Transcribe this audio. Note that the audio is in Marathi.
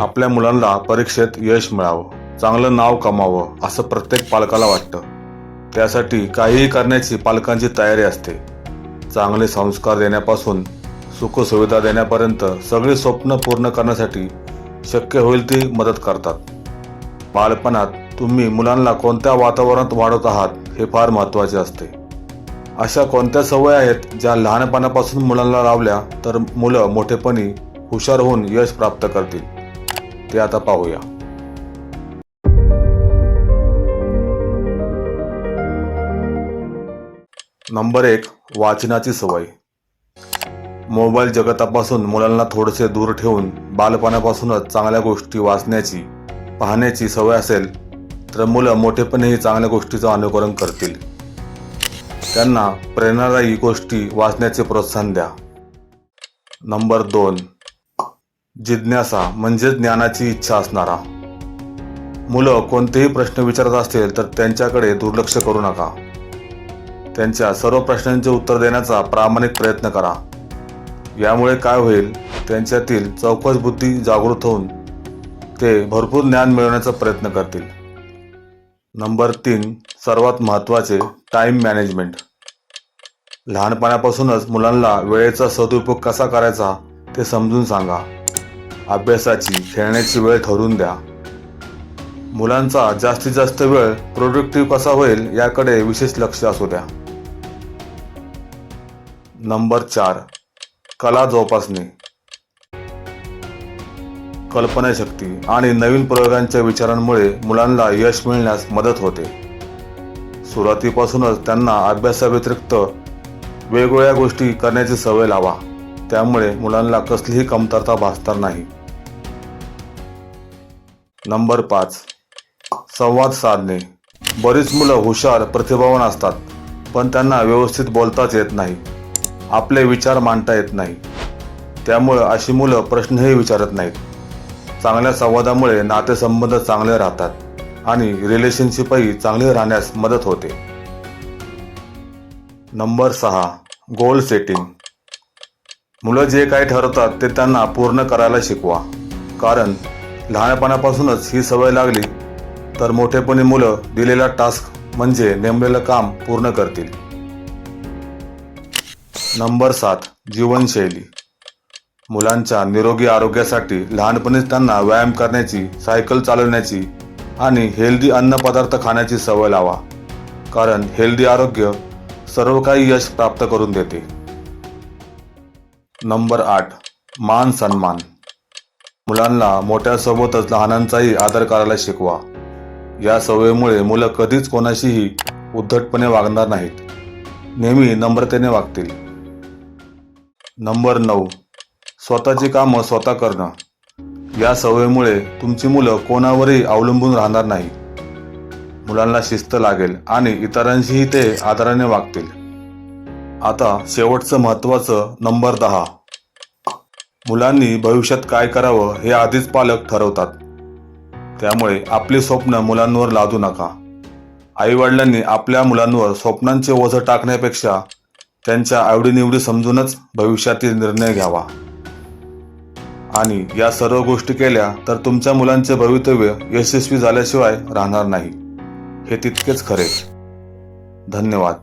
आपल्या मुलांना परीक्षेत यश मिळावं चांगलं नाव कमावं असं प्रत्येक पालकाला वाटतं. त्यासाठी काहीही करण्याची पालकांची तयारी असते. चांगले संस्कार देण्यापासून सुखसुविधा देण्यापर्यंत सगळी स्वप्न पूर्ण करण्यासाठी शक्य होईल ती मदत करतात. बालपणात तुम्ही मुलांना कोणत्या वातावरणात वाढवत आहात हे फार महत्त्वाचे असते. अशा कोणत्या सवयी आहेत ज्या लहानपणापासून मुलांना लावल्या तर मुलं मोठेपणी हुशार होऊन यश प्राप्त करतील? ते आता पाहूया. नंबर एक वाचनाची सवय. मोबाईल जगतापासून मुलांना थोडेसे दूर ठेवून बालपणापासूनच चांगल्या गोष्टी वाचण्याची पाहण्याची सवय असेल तर मुलं मोठेपणीही चांगल्या गोष्टीचं अनुकरण करतील. त्यांना प्रेरणादायी गोष्टी वाचण्याचे प्रोत्साहन द्या. नंबर दोन जिज्ञासा म्हणजे ज्ञानाची इच्छा असणारा. मुलं कोणतेही प्रश्न विचारत असतील तर त्यांच्याकडे दुर्लक्ष करू नका. त्यांच्या सर्व प्रश्नांचे उत्तर देण्याचा प्रामाणिक प्रयत्न करा. यामुळे काय होईल? त्यांच्यातील चौकस बुद्धी जागृत होऊन ते भरपूर ज्ञान मिळवण्याचा प्रयत्न करतील. नंबर तीन सर्वात महत्त्वाचे टाईम मॅनेजमेंट. लहानपणापासूनच मुलांना वेळेचा सदुपयोग कसा करायचा ते समजून सांगा. अभ्यासाची खेळण्याची वेळ ठरवून द्या. मुलांचा जास्तीत जास्त वेळ प्रोडक्टिव्ह कसा होईल याकडे विशेष लक्ष असू द्या. नंबर चार. कला जोपासणे. कल्पनाशक्ती आणि नवीन प्रयोगांच्या विचारांमुळे मुलांना यश मिळण्यास मदत होते. सुरुवातीपासूनच त्यांना अभ्यासाव्यतिरिक्त वेगवेगळ्या गोष्टी करण्याची सवय लावा. त्यामुळे मुलांना कसलीही कमतरता भासणार नाही. नंबर पाच. संवाद साधणे. बरीच मुलं हुशार प्रतिभावान असतात पण त्यांना व्यवस्थित बोलताच येत नाही. आपले विचार मांडता येत नाही. त्यामुळं अशी मुलं प्रश्नही विचारत नाहीत. चांगल्या संवादामुळे नातेसंबंध चांगले राहतात आणि रिलेशनशिपही चांगले राहण्यास मदत होते. नंबर सहा. गोल सेटिंग मुलं जे काही ठरवतात ते त्यांना पूर्ण करायला शिकवा. कारण लहानपणापासूनच ही सवय लागली तर मोठेपणी मुलं दिलेला टास्क म्हणजे नेमलेलं काम पूर्ण करतील. नंबर सात जीवनशैली. मुलांच्या निरोगी आरोग्यासाठी लहानपणीच त्यांना व्यायाम करण्याची सायकल चालवण्याची आणि हेल्दी अन्नपदार्थ खाण्याची सवय लावा. कारण हेल्दी आरोग्य सर्व काही यश प्राप्त करून देते. नंबर आठ मान सन्मान. मुलांना मोठ्यासोबतच लहानांचाही आदर करायला शिकवा. या सवयीमुळे मुलं कधीच कोणाशीही उद्धटपणे वागणार नाहीत. नेहमी नम्रतेने वागतील. नंबर नऊ. स्वतःची कामं स्वतः करणं. या सवयीमुळे तुमची मुलं कोणावरही अवलंबून राहणार नाही. मुलांना शिस्त लागेल आणि इतरांशीही ते आदराने वागतील. आता शेवटचं महत्त्वाचं नंबर दहा. मुलांनी भविष्यात काय करावं हे आधीच पालक ठरवतात. त्यामुळे आपली स्वप्न मुलांवर लादू नका. आईवडिलांनी आपल्या मुलांवर स्वप्नांचे ओझं टाकण्यापेक्षा त्यांच्या आवडीनिवडी समजूनच भविष्यातील निर्णय घ्यावा. आणि या सर्व गोष्टी केल्या तर तुमच्या मुलांचे भवितव्य यशस्वी झाल्याशिवाय राहणार नाही. हे तितकेच खरे. धन्यवाद.